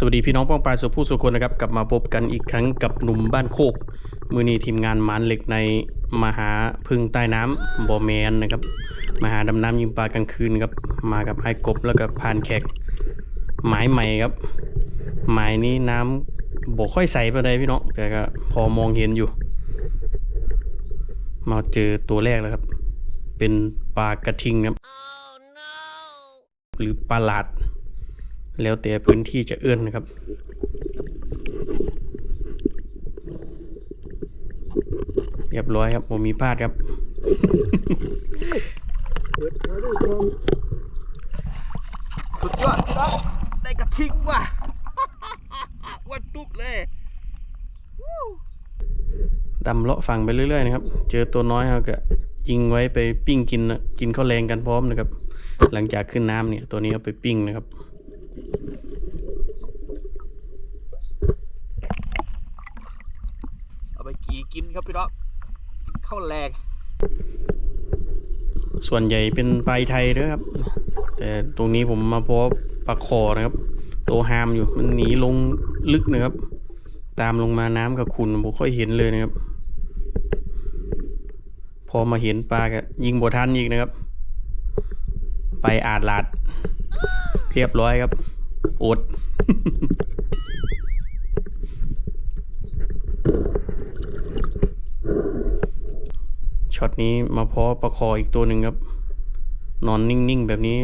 สวัสดีพี่น้องป้องปลายสุผู้สุคนนะครับ กลับมาพบกันอีกครั้งกับหนุ่มบ้านโคก มือนี้ทีมงานมานเหล็กในมหาพึ่งใต้น้ำบอแมนนะครับ มหาดำน้ำยิงปลากลางคืนครับ มากับไอ้กบแล้วก็พานแขกหมายใหม่ครับ หมายนี้น้ำบ่ค่อยใสไปเลยพี่น้องแต่ก็พอมองเห็นอยู่ มาเจอตัวแรกแล้วครับ เป็นปลากระทิงครับ หรือปลาหลาด แล้วแต่พื้นที่จะเอื้อนนะครับ เรียบร้อยครับผมมีพลาดครับสุดยอดพี่น้องได้กระทิงว่ะวันตุ๊บเลยดำเลาะฝั่งไปเรื่อยๆนะครับ เจอตัวน้อยเขาก็ยิงไว้ไปปิ้งกินนะกินข้าวแรงกันพร้อมนะครับ หลังจากขึ้นน้ำเนี่ยตัวนี้เอาไปปิ้งนะครับ เอาไปกี่กินครับพี่น้อง ข้าวแรงส่วนใหญ่เป็นปลายไทยด้วยครับ แต่ตรงนี้ผมมาพบปลาคอนะครับ ตัวหามอยู่มันหนีลงลึกนะครับ ตามลงมาน้ำกับขุนผมค่อยเห็นเลยนะครับ พอมาเห็นปลาก็ยิงบทันอีกนะครับ ไปอาดลาด เรียบร้อยครับอด ช็อตนี้มาเพาะประคออีกตัวหนึ่งครับ นอนนิ่งๆแบบนี้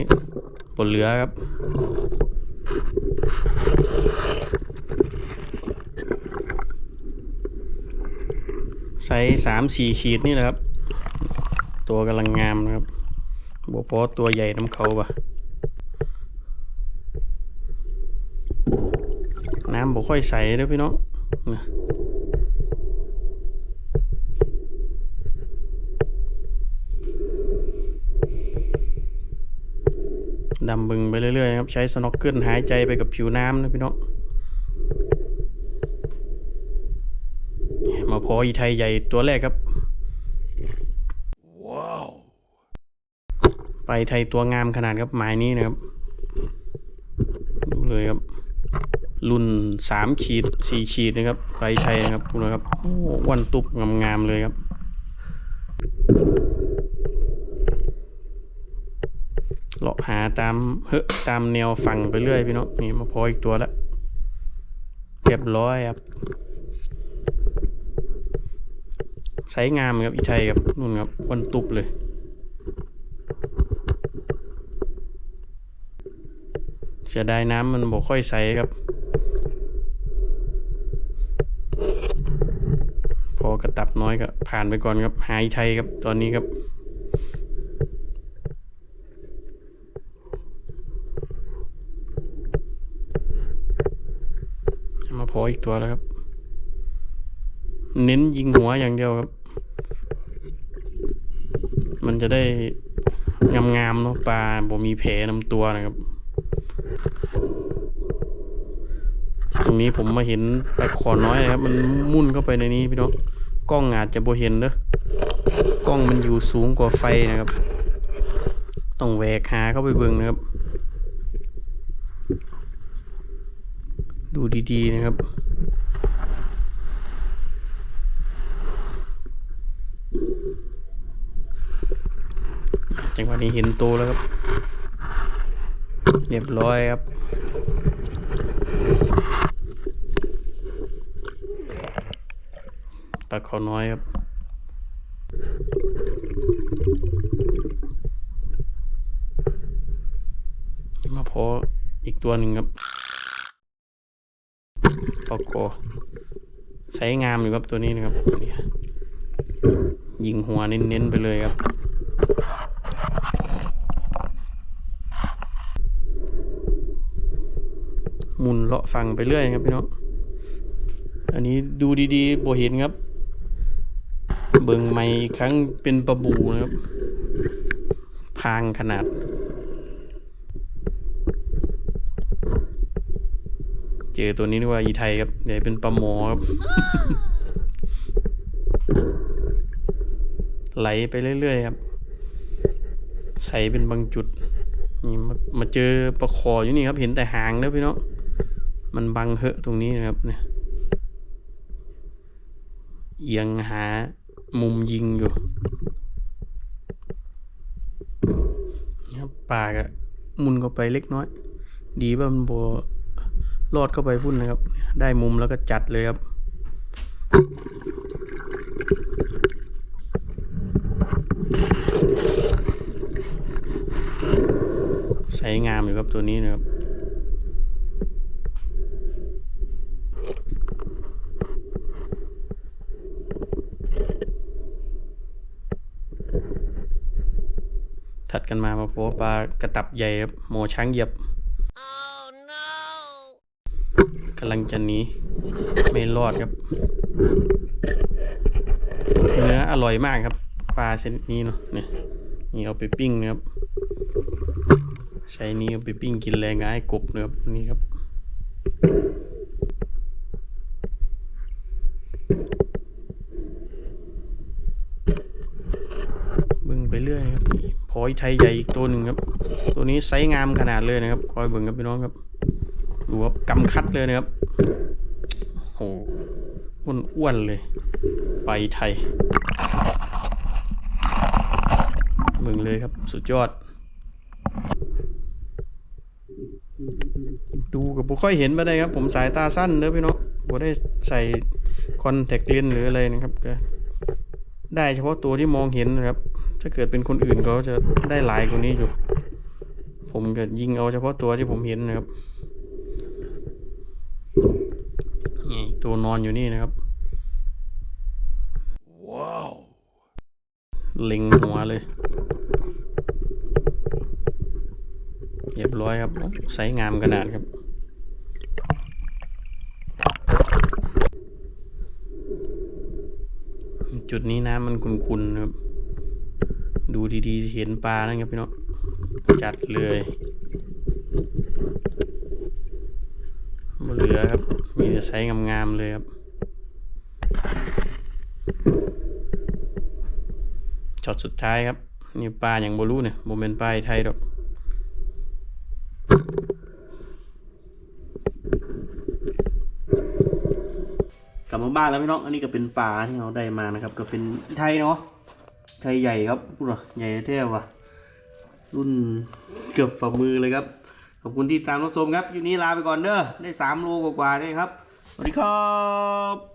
บนเรือครับไซส์สามสี่ขีดนี่แหละครับ ตัวกำลังงามนะครับบวพอตัวใหญ่น้ำเขาปะน้ำบ่ค่อยใสเด้อพี่น้องนะ ดำบึงไปเรื่อยๆครับ ใช้สน็อกเกิลหายใจไปกับผิวน้ำนะพี่น้องมาพออีไทยใหญ่ตัวแรกครับว้าวไปไทยตัวงามขนาดครับหมายนี้นะครับดูเลยครับ รุ่นสามขีดสี่ขีดนะครับไปไทยนะครับคุณนะครับโอ้วันตุบงามๆเลยครับ เลาะหาตามเฮ้ตามแนวฝั่งไปเรื่อยพี่เนาะนี่มาพออีกตัวแล้วเรียบร้อยครับไซส์งามครับอีไทยครับนู่นครับวันตุบเลยเสียดายน้ำมันบอกค่อยใสครับ พอกระตับน้อยก็ผ่านไปก่อนครับหายไทยครับตอนนี้ครับ มาพ ออีกตัวแล้วครับ เน้นยิงหัวอย่างเดียวครับ มันจะได้งามๆเนาะปลาบ่มีแผลนำตัวนะครับ ตรงนี้ผมมาเห็นปลาขอน้อยนะครับ มันมุ่นเข้าไปในนี้พี่น้องกล้องอาจจะบ่เห็นเด้อกล้องมันอยู่สูงกว่าไฟนะครับ ต้องแหวกหาเข้าไปเบิ่งนะครับ ดูดีๆนะครับ จังหวะนี้เห็นโตวแล้วครับ เรียบร้อยครับปลาเขาน้อยครับมาพออีกตัวหนึ่งครับ ปลาโกใช้งามอยู่ครับตัวนี้นะครับนี่ยิงหัวเน้นๆไปเลยครับหมุนเลาะฟังไปเรื่อยครับพี่น้องอันนี้ดูดีๆบ่เห็นครับ เบิ่งใหม่อีกครั้งเป็นปลาบูนะครับ พางขนาด เจอตัวนี้นึกว่าอีไทยครับเดี๋ยวเป็นปลาหมอครับ ไหลไปเรื่อยๆครับ ใส่เป็นบางจุด นี่มามาเจอปลาคออยู่นี่ครับ เห็นแต่หางแล้วพี่น้อง มันบังเหอะตรงนี้นะครับเนี่ยเอียงหามุมยิงอยู่นี่ครับปากอะมุนเข้าไปเล็กน้อย ดีว่ามันโบ ลอดเข้าไปพุ่นนะครับ ได้มุมแล้วก็จัดเลยครับ ใช้งามอยู่ครับตัวนี้นะครับถัดกันมามาโพปลากระตับใหญ่ครับหมช้างเหยียบกำลังจะหนีไม่รอดครับ เนื้ออร่อยมากครับ ปลาชนิดนี้เนาะเนี่ยนี่เอาไปปิ้งนะครับ ใช้นี้เอาไปปิ้งกินแรงง่ายกบนะครับนี่ครับเบิ่งไปเรื่อยครับพอยไทยใหญ่อีกตัวหนึ่งครับ ตัวนี้ไซส์งามขนาดเลยนะครับ คอยเบิ่งครับพี่น้องครับ ดูครับกำคัดเลยนะครับโหอ้วนๆเลย ไปไทยเบิ่งเลยครับสุดยอด ดูกับบุค่อยเห็นมาได้ครับ ผมสายตาสั้นเด้อพี่น้องบ่ได้ใส่คอนแทคเลนส์หรืออะไรนะครับก็ได้เฉพาะตัวที่มองเห็นนะครับ ถ้าเกิดเป็นคนอื่นเขาจะได้หลายกว่านี้อยู่ ผมก็ยิงเอาเฉพาะตัวที่ผมเห็นนะครับ นี่ตัวนอนอยู่นี่นะครับ ว้าวเล็งหัวเลยเรียบร้อยครับไซส์งามขนาดครับจุดนี้น้ำมันขุ่นๆครับ ดูดีๆ เห็นปลานะครับพี่น้องจัดเลย เหลือครับ มีแต่ไซส์งามๆเลยครับช็อตสุดท้ายครับ นี่ปลาอย่างโบลูเนี่ยโมเมนต์ปลาไทยดอกกลับมาบ้านแล้วพี่น้อง อันนี้ก็เป็นปลาที่เราได้มานะครับ ก็เป็นไทยเนาะ ไทยใหญ่ครับพูดว่าใหญ่เท่ว่ะ รุ่นเกือบฝ่ามือเลยครับ ขอบคุณที่ตามรับชมครับอยู่นี้ลาไปก่อนเด้อได้สามโลกว่าๆนี่ครับ สวัสดีครับ